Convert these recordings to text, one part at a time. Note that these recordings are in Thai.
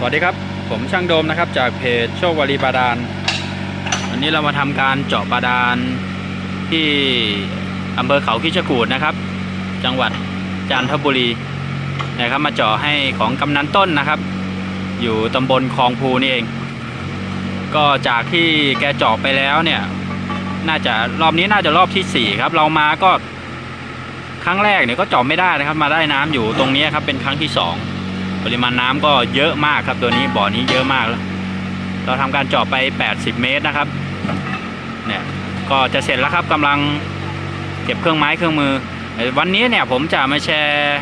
สวัสดีครับ ผมช่างโดมนะครับจากเพจโชควารีบาดาลวันนี้เรามาทำการเจาะบาดาลที่อำเภอเขาคิชกูดนะครับ จังหวัดจันทบุรีนะครับ มาเจาะให้ของกำนันต้นนะครับ อยู่ตำบลคลองภูนี่เอง ก็จากที่แกเจาะไปแล้วเนี่ย น่าจะรอบนี้น่าจะรอบที่สี่ครับ เรามาก็ครั้งแรกเนี่ยก็เจาะไม่ได้นะครับ มาได้น้ำอยู่ตรงนี้ครับเป็นครั้งที่สอง ปริมาณน้ำก็เยอะมากครับตัวนี้บ่อนี้เยอะมากแล้วเราทำการเจาะไป 80 เมตรนะครับเนี่ยก็จะเสร็จแล้วครับกำลังเก็บเครื่องไม้เครื่องมือ วันนี้เนี่ยผมจะมาแชร์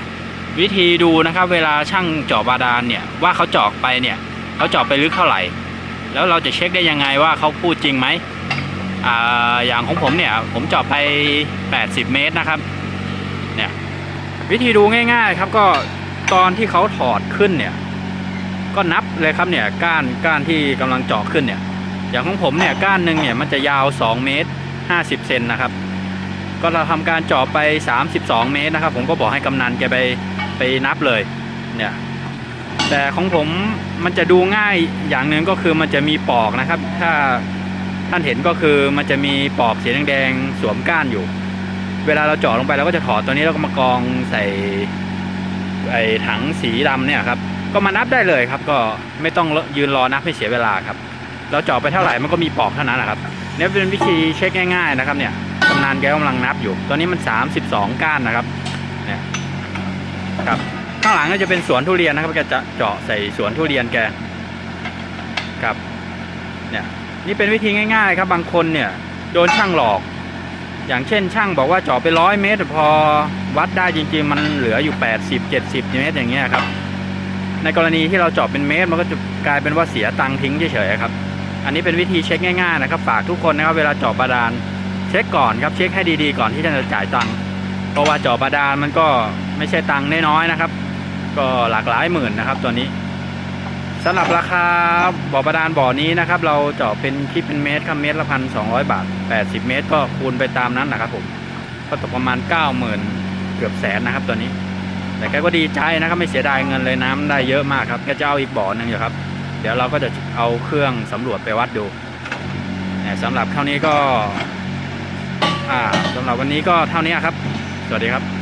วิธีดูนะครับ เวลาช่างเจาะบาดาลเนี่ยว่าเขาเจาะไปเนี่ยเขาเจาะไปลึกเท่าไหร่ แล้วเราจะเช็คได้ยังไงว่าเขาพูดจริงไหมอ่าอย่างของผมเนี่ยผมเจาะไป 80 เมตรนะครับเนี่ยวิธีดูง่าย ๆ ครับก็ ตอนที่เขาถอดขึ้นเนี่ย ก็นับเลยครับเนี่ยก้านก้านที่กำลังเจาะขึ้นเนี่ย อย่างของผมเนี่ยก้านหนึ่งเนี่ยมันจะยาว 2 เมตร 50 เซนนะครับ ก็เราทำการเจาะไป 32 เมตรนะครับ ผมก็บอกให้กำนันแกไปไปนับเลยเนี่ยแต่ของผมมันจะดูง่ายอย่างหนึ่งก็คือมันจะมีปอกนะครับ ถ้าท่านเห็นก็คือมันจะมีปอกสีแดงๆสวมก้านอยู่ เวลาเราเจาะลงไปเราก็จะถอดตัวนี้แล้วก็มากองใส่ ไอ้ถังสีดำเนี่ยครับ ก็มานับได้เลยครับ ก็ไม่ต้องยืนรอนับให้เสียเวลาครับ เราเจาะไปเท่าไหร่มันก็มีปอกเท่านั้นนะครับเนี่ยเป็นวิธีเช็คง่าย ๆนะครับ เนี่ยกำนันแกกำลังนับอยู่ ตอนนี้มัน 32 ก้านนะครับ เนี่ยครับข้างหลังก็จะเป็นสวนทุเรียนนะครับแกจะเจาะใส่สวนทุเรียนแกครับ เนี่ยนี่เป็นวิธีง่าย ๆ ครับ บางคนเนี่ย โดนช่างหลอก อย่างเช่นช่างบอกว่าเจาะไปร้อยเมตร พอวัดได้จริงๆ มันเหลืออยู่ 80 70เมตรอย่างเงี้ยครับ ในกรณีที่เราเจาะเป็นเมตร มันก็จะกลายเป็นว่าเสียตังค์ทิ้งเฉยๆครับ อันนี้เป็นวิธีเช็คง่ายๆนะครับฝากทุกคนนะครับเวลาเจาะบาดาลเช็คก่อนครับเช็คให้ดีๆก่อนที่จะจ่ายตังค์เพราะว่าเจาะบาดาลมันก็ไม่ใช่ตังค์น้อยๆนะครับ ก็หลากหลายหมื่นนะครับตัวนี้ สำหรับราคาบ่อบาดาลบ่อนี้นะครับ เราเจาะเป็นคิดเป็นเมตรครับเมตรละพันสองร้อยบาท80เมตร ก็คูณไปตามนั้นนะครับผมก็ตกประมาณ90,000เกือบแสนนะครับตัวนี้ แต่แกก็ดีใจนะครับไม่เสียดายเงินเลยน้ำได้เยอะมากครับแกจะเอาอีกบ่อหนึ่งอยู่ครับ เดี๋ยวเราก็จะเอาเครื่องสำรวจไปวัดดูสำหรับเท่านี้ก็ อ่าสำหรับวันนี้ก็เท่านี้ครับ สวัสดีครับ